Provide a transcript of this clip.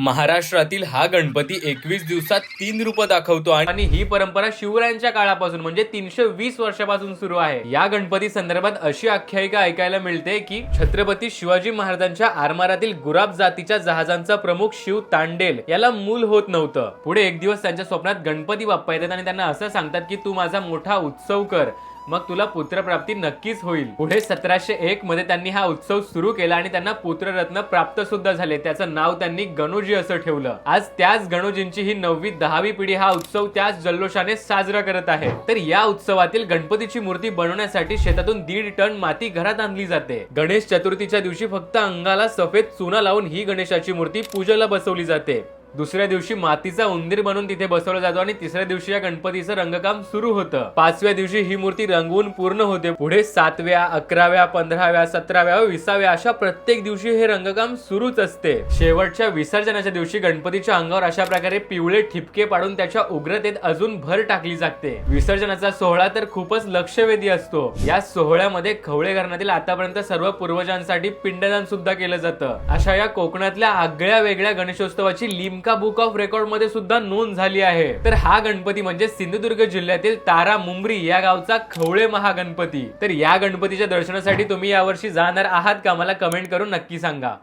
महाराष्ट्रातील हा गणपती एकवीस दिवसात तीन रूप दाखवतो आणि ही परंपरा शिवरायांच्या काळापासून म्हणजे तीनशे वीस वर्षापासून सुरू आहे. या गणपती संदर्भात अशी आख्यायिका ऐकायला मिळते की छत्रपती शिवाजी महाराजांच्या आरमारातील गुराब जातीच्या जहाजांचा प्रमुख शिव तांडेल याला मूल होत नव्हतं. पुढे एक दिवस त्यांच्या स्वप्नात गणपती बाप्पा येतात आणि त्यांना असं सांगतात की तू माझा मोठा उत्सव कर. मग तुला पुत्रप्राप्ती नक्कीच होईल. पुढे सतराशे एक मध्ये त्यांनी हा उत्सव सुरू केला आणि त्यांना पुत्ररत्न प्राप्त सुद्धा झाले. त्याचं नाव त्यांनी गणोजी असं ठेवलं. आज त्याच गणोजींची ही नववी दहावी पिढी हा उत्सव त्याच जल्लोषाने साजरा करत आहे. तर या उत्सवातील गणपतीची मूर्ती बनवण्यासाठी शेतातून दीड टन माती घरात आणली जाते. गणेश चतुर्थीच्या दिवशी फक्त अंगाला सफेद चुना लावून ही गणेशाची मूर्ती पूजेला बसवली जाते. दुसऱ्या दिवशी मातीचा उंदीर बनून तिथे बसवला जातो आणि तिसऱ्या दिवशी या गणपतीचं रंगकाम सुरू होतं. पाचव्या दिवशी ही मूर्ती रंगवून पूर्ण होते. पुढे सातव्या अकराव्या पंधराव्या सतराव्या विसाव्या अशा प्रत्येक दिवशी हे रंगकाम सुरूच असते. शेवटच्या विसर्जनाच्या दिवशी गणपतीच्या अंगावर अशा प्रकारे पिवळे ठिपके पाडून त्याच्या उग्रतेत अजून भर टाकली जाते. विसर्जनाचा सोहळा तर खूपच लक्षवेधी असतो. या सोहळ्यामध्ये खवळे घराण्यातील आतापर्यंत सर्व पूर्वजांसाठी पिंडदान सुद्धा केलं जातं. अशा या कोकणातल्या आगळ्या वेगळ्या गणेशोत्सवाची इन्का बुक ऑफ रेकॉर्डमध्ये सुद्धा नोंद झाली आहे. तर हा गणपती म्हणजे सिंधुदुर्ग जिल्ह्यातील तारा मुंबरी या गावचा खवळे महागणपती. तर या गणपतीच्या दर्शनासाठी तुम्ही यावर्षी जाणार आहात का? मला कमेंट करून नक्की सांगा.